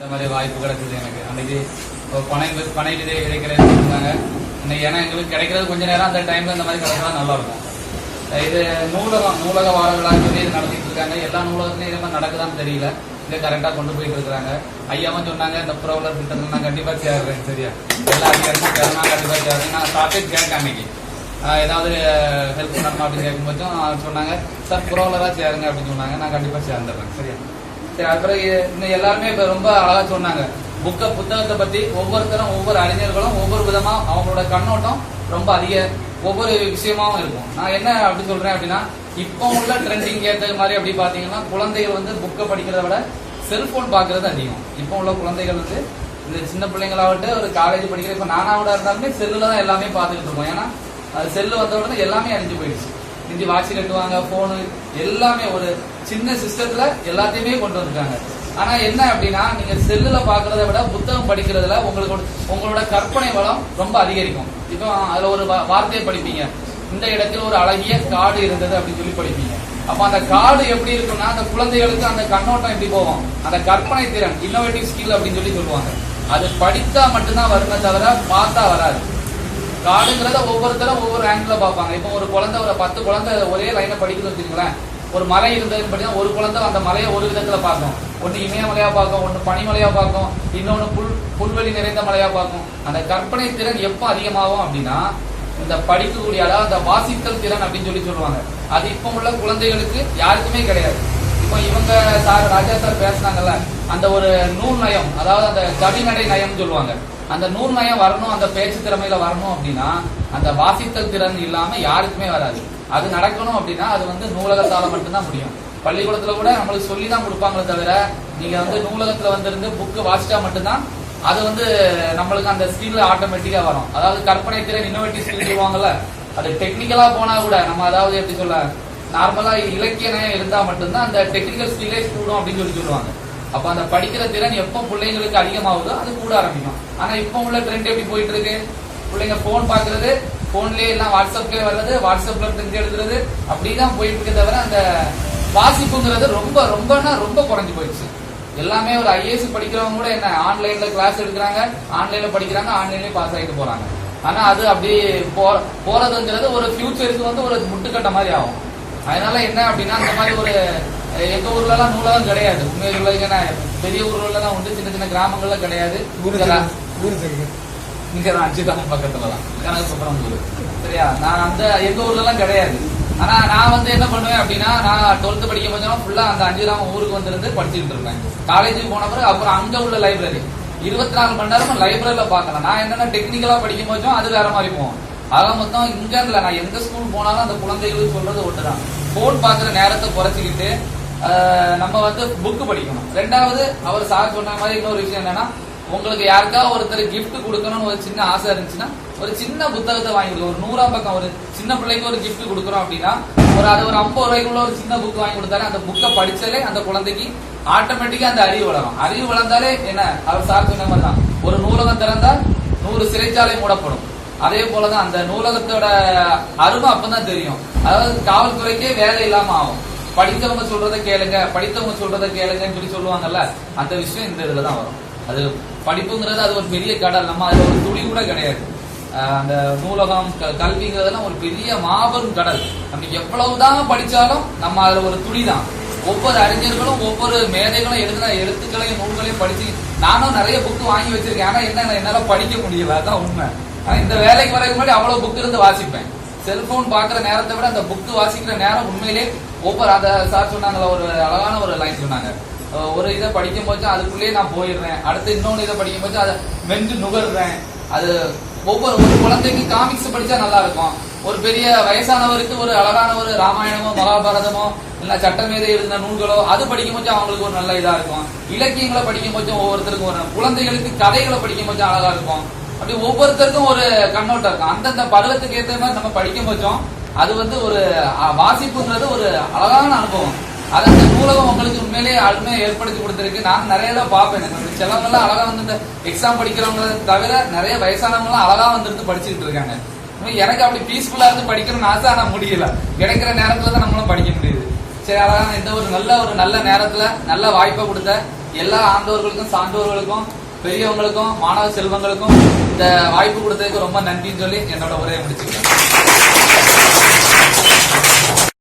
இந்த மாதிரி வாய்ப்பு கிடைச்சது எனக்கு. அன்னைக்கு பனை பனை விதை கிடைக்கிறேன்னு சொன்னாங்க இன்னைக்கு ஏன்னா எங்களுக்கு கிடைக்கிறது கொஞ்ச நேரம் அந்த டைம்ல இந்த மாதிரி கிடைச்சா நல்லா இருக்கும் இது நூலகம் நூலக வார சொல்லி இது நடத்திட்டு இருக்காங்க. எல்லா நூலகத்துலையும் இது மாதிரி நடக்குதான்னு தெரியல. இதை கரெக்டாக கொண்டு போயிட்டு இருக்காங்க ஐயாவும் சொன்னாங்க இந்த புறவுலர் திட்டத்தில் நான் கண்டிப்பாக சேர்றேன் சரியா? எல்லா அதிகாரமும் சேரணும் கண்டிப்பாக சேர்றேன் நான் டாபிக் கேட்டேன் அன்னைக்கு. ஆஹ் ஏதாவது ஹெல்ப் பண்ணணும் அப்படின்னு கேட்கும்போதும் சொன்னாங்க சார் புறவுலராக சேருங்க அப்படின்னு சொன்னாங்க. நான் கண்டிப்பாக சேர்ந்துடுறேன் சரியா? சரி அப்புறம் இன்னும் எல்லாருமே இப்ப ரொம்ப அழகா சொன்னாங்க. புக்க புத்தகத்தை பத்தி ஒவ்வொருத்தரும் ஒவ்வொரு அறிஞர்களும் ஒவ்வொரு விதமா அவங்களோட கண்ணோட்டம் ரொம்ப அதிக ஒவ்வொரு விஷயமாவும் இருக்கும். நான் என்ன அப்படி சொல்றேன் அப்படின்னா இப்போ உள்ள ட்ரெண்டிங் ஏற்ற மாதிரி அப்படி பாத்தீங்கன்னா குழந்தைகள் வந்து புக்கை படிக்கிறத விட செல்போன் பாக்குறது அதிகம். இப்போ உள்ள குழந்தைகள் வந்து இந்த சின்ன பிள்ளைங்களாகட்டும் ஒரு காலேஜ் படிக்கிற இப்போ நானாவோட இருந்தாலுமே செல்லுல தான் எல்லாமே பார்த்துக்கிட்டு இருக்கோம் ஏன்னா அது செல்லு வந்த உடனே எல்லாமே அழிஞ்சு போயிடுச்சு. இந்தி வாட்சி கட்டுவாங்க போனு எல்லாமே ஒரு சின்ன சிஸ்டத்துல எல்லாத்தையுமே கொண்டு வந்திருக்காங்க. ஆனா என்ன அப்படின்னா நீங்க செல்லுல பாக்குறத விட புத்தகம் படிக்கிறதுல உங்களுக்கு உங்களோட கற்பனை வளம் ரொம்ப அதிகரிக்கும். இப்போ அதுல ஒரு வார்த்தையை படிப்பீங்க. இந்த இடத்துல ஒரு அழகிய காடு இருந்தது அப்படின்னு சொல்லி படிப்பீங்க. அப்ப அந்த காடு எப்படி இருக்கும்னா அந்த குழந்தைகளுக்கு அந்த கண்ணோட்டம் எப்படி போவோம் அந்த கற்பனை திறன் இன்னோவேட்டிவ் ஸ்கில் அப்படின்னு சொல்லி சொல்லுவாங்க. அது படித்தா மட்டும்தான் வருமே தவிர பார்த்தா வராது. காடுங்கிறத ஒவ்வொருத்தரும் ஒவ்வொரு ஆங்கிள் பார்ப்பாங்க. இப்போ ஒரு குழந்தை ஒரு பத்து குழந்தை ஒரே லைனை படிக்குதுன்னு வச்சுக்கோங்களேன். ஒரு மலை இருந்ததுன்னு பார்த்தீங்கன்னா ஒரு குழந்தை அந்த மலையை ஒரு விதத்துல பார்க்கும். ஒன்று இமயமலையா பார்க்கும் ஒன்று பனிமலையா பார்க்கும் இன்னொன்று புல் புல்வெளி நிறைந்த மலையா பார்க்கும். அந்த கற்பனை திறன் எப்போ அதிகமாகும் அப்படின்னா இந்த படிக்கக்கூடிய அதாவது அந்த வாசித்தல் திறன் அப்படின்னு சொல்லி சொல்லுவாங்க. அது இப்போ உள்ள குழந்தைகளுக்கு யாருக்குமே கிடையாது. இப்போ இவங்க சார் ராஜா சார் பேசினாங்கல்ல அந்த ஒரு நூல் நயம் அதாவது அந்த கவிநடை நயம்னு சொல்லுவாங்க. அந்த நூல் நயம் வரணும் அந்த பேச்சு திறமையில வரணும் அப்படின்னா அந்த வாசித்தல் திறன் இல்லாம யாருக்குமே வராது. அது நடக்கணும் அப்படின்னா அது வந்து நூலகத்தால மட்டும்தான் முடியும். பள்ளிக்கூடத்துல கூட நம்மளுக்கு சொல்லி தான் கொடுப்பாங்களே தவிர நீங்க வந்து நூலகத்துல வந்திருந்து புக்கு வாசிச்சா மட்டும்தான் அது வந்து நம்மளுக்கு அந்த ஸ்கில் ஆட்டோமேட்டிக்கா வரும். அதாவது கற்பனை திறன் இன்னோவேட்டிவ் ஸ்கில் சொல்லுவாங்கல்ல அது டெக்னிக்கலா போனா கூட நம்ம அதாவது எப்படி சொல்ல நார்மலா இலக்கிய நயம் இருந்தா மட்டும்தான் அந்த டெக்னிக்கல் ஸ்கில்லே கூடும் அப்படின்னு சொல்லி சொல்லுவாங்க. அப்ப அந்த படிக்கிற திறன் எப்போ பிள்ளைங்களுக்கு அதிகமாகுதோ அது கூட ஆரம்பிக்கும். ஆனா இப்போ உள்ள ட்ரெண்ட் எப்படி போயிட்டு இருக்கு? பிள்ளைங்க போன் பாக்குறது போன்லயே எல்லாம் வாட்ஸ்அப்லயே வர்றது வாட்ஸ்அப்ல தெரிஞ்சு எழுதுறது அப்படிதான் போயிட்டு இருக்க தவிர அந்த வாசிப்புங்கிறது ரொம்ப ரொம்பனா ரொம்ப குறைஞ்சு போயிடுச்சு. எல்லாமே ஒரு ஐஏஎஸ் படிக்கிறவங்க கூட என்ன ஆன்லைன்ல கிளாஸ் எடுக்கிறாங்க ஆன்லைன்ல படிக்கிறாங்க ஆன்லைன்லயே பாஸ் ஆகிட்டு போறாங்க. ஆனா அது அப்படி போறதுங்கிறது ஒரு ஃபியூச்சருக்கு வந்து ஒரு முட்டுக்கட்ட மாதிரி ஆகும். அதனால என்ன அப்படின்னா அந்த மாதிரி ஒரு எங்க ஊர்ல எல்லாம் நூலகம் கிடையாது. உண்மையில என்ன பெரிய ஊர்ல தான் உண்டு சின்ன சின்ன கிராமங்கள்ல கிடையாது. இங்க தான் அஞ்சுதான் பக்கத்துல தான் கனக சுப்பிரமணியூர் சரியா? நான் அந்த எங்க ஊர்ல எல்லாம் கிடையாது. ஆனா நான் வந்து என்ன பண்ணுவேன் அப்படின்னா நான் டுவெல்த் படிக்கும் போது ஃபுல்லா அந்த அஞ்சுதான் ஊருக்கு வந்திருந்து படிச்சுட்டு இருப்பேன். காலேஜுக்கு போன பிறகு அப்புறம் அங்க உள்ள லைப்ரரி இருபத்தி நாலு மணி நேரமும் லைப்ரரியில பார்க்கலாம். நான் என்னென்ன டெக்னிக்கலா படிக்கும் போதும் அது வேற மாதிரி போகும் அதெல்லாம் மொத்தம் இங்க இல்ல நான் எந்த ஸ்கூல் போனாலும் அந்த குழந்தைகளுக்கு சொல்றது ஒட்டுதான் போன் பாக்குற நேரத்தை குறைச்சிக்கிட்டு நம்ம வந்து புக்கு படிக்கணும். ரெண்டாவது அவர் சார் சொன்ன மாதிரி இன்னொரு விஷயம் என்னன்னா உங்களுக்கு யாருக்காவது ஒருத்தர் கிஃப்ட் கொடுக்கணும்னு ஒரு சின்ன ஆசை இருந்துச்சுன்னா ஒரு சின்ன புத்தகத்தை வாங்கி ஒரு நூறாம் பக்கம் ஒரு சின்ன பிள்ளைக்கு ஒரு கிஃப்ட் கொடுக்குறோம் அப்படின்னா ஒரு அது ஒரு ஐம்பது ரூபாய்க்குள்ள ஒரு சின்ன புக் வாங்கி கொடுத்தாலே அந்த புக்கை படிச்சாலே அந்த குழந்தைக்கு ஆட்டோமேட்டிக்கா அந்த அறிவு வளரும். அறிவு வளர்ந்தாலே என்ன? அவர் சார் சொன்ன மாதிரி தான் ஒரு நூலகம் திறந்தா நூறு சிறைச்சாலை மூடப்படும். அதே போலதான் அந்த நூலகத்தோட அருமை அப்பதான் தெரியும். அதாவது காவல்துறைக்கே வேலை இல்லாம ஆகும். படித்தவங்க சொல்றத கேளுங்க படித்தவங்க சொல்றத கேளுங்கன்னு சொல்லி சொல்லுவாங்கல்ல அந்த விஷயம் இந்த இதுலதான் வரும். அது படிப்புங்கிறது அது ஒரு பெரிய கடல் நம்ம அது ஒரு துளி கூட கிடையாது. அந்த நூலகம் கல்விங்கிறதெல்லாம் ஒரு பெரிய மாபெரும் கடல். நம்ம எவ்வளவுதான் படிச்சாலும் நம்ம அதுல ஒரு துளி தான். ஒவ்வொரு அறிஞர்களும் ஒவ்வொரு மேதைகளும் எழுதின எழுத்துக்களையும் நூல்களையும் படிச்சு நானும் நிறைய புக்கு வாங்கி வச்சிருக்கேன். ஆனா என்ன என்னால படிக்க முடியல அதான் உண்மை. இந்த வேலைக்கு வரதுக்கு முன்னாடி அவ்வளவு புக் இருந்து வாசிப்பேன். செல்போன் பாக்குற நேரத்தை விட அந்த புக் வாசிக்கிற நேரம் உண்மையிலே ஒவ்வொரு அந்த சார் சொன்னாங்களா ஒரு அழகான ஒரு லைன் சொன்னாங்க. ஒரு இதை படிக்கும் போது அதுக்குள்ளேயே நான் போயிடுறேன். அடுத்து இன்னொன்று இதை படிக்கும் போது அதை மென்று நுகர்றேன். அது ஒவ்வொரு ஒரு குழந்தைக்கு காமிக்ஸ் படிச்சா நல்லா இருக்கும். ஒரு பெரிய வயசானவருக்கு ஒரு அழகான ஒரு ராமாயணமோ மகாபாரதமோ இல்ல சட்டமேதை எழுதின நூல்களோ அது படிக்கும் போது அவங்களுக்கு ஒரு நல்ல இதா இருக்கும். இலக்கியங்களை படிக்கும் போது ஒவ்வொருத்தருக்கும் ஒரு குழந்தைகளுக்கு கதைகளை படிக்கும் போது அழகா இருக்கும். அப்படி ஒவ்வொருத்தருக்கும் ஒரு கண்ணோட்டம் இருக்கும். அந்தந்த பருவத்துக்கு ஏற்ற மாதிரி நம்ம படிக்கும் வச்சோம் அது வந்து ஒரு வாசிப்புங்கிறது ஒரு அழகான அனுபவம். அது அந்த நூலகம் உங்களுக்கு உண்மையிலேயே அருமையை ஏற்படுத்தி கொடுத்துருக்கு. நான் நிறைய தான் பார்ப்பேன். எனக்கு சிலவங்கெல்லாம் அழகா வந்து இந்த எக்ஸாம் படிக்கிறவங்க தவிர நிறைய வயசானவங்களாம் அழகா வந்துருந்து படிச்சுட்டு இருக்காங்க. எனக்கு அப்படி பீஸ்ஃபுல்லா இருந்து படிக்கணும்னு ஆசை ஆனா முடியல. கிடைக்கிற நேரத்துல தான் நம்மளும் படிக்க முடியுது. சரி அழகான இந்த ஒரு நல்ல ஒரு நல்ல நேரத்துல நல்ல வாய்ப்பை கொடுத்த எல்லா ஆண்டோர்களுக்கும் சான்றோர்களுக்கும் பெரியவங்களுக்கும் மாணவ செல்வங்களுக்கும் இந்த வாய்ப்பு கொடுத்ததுக்கு ரொம்ப நன்றின்னு சொல்லி என்னோட உரையை முடிச்சுக்கிறேன்.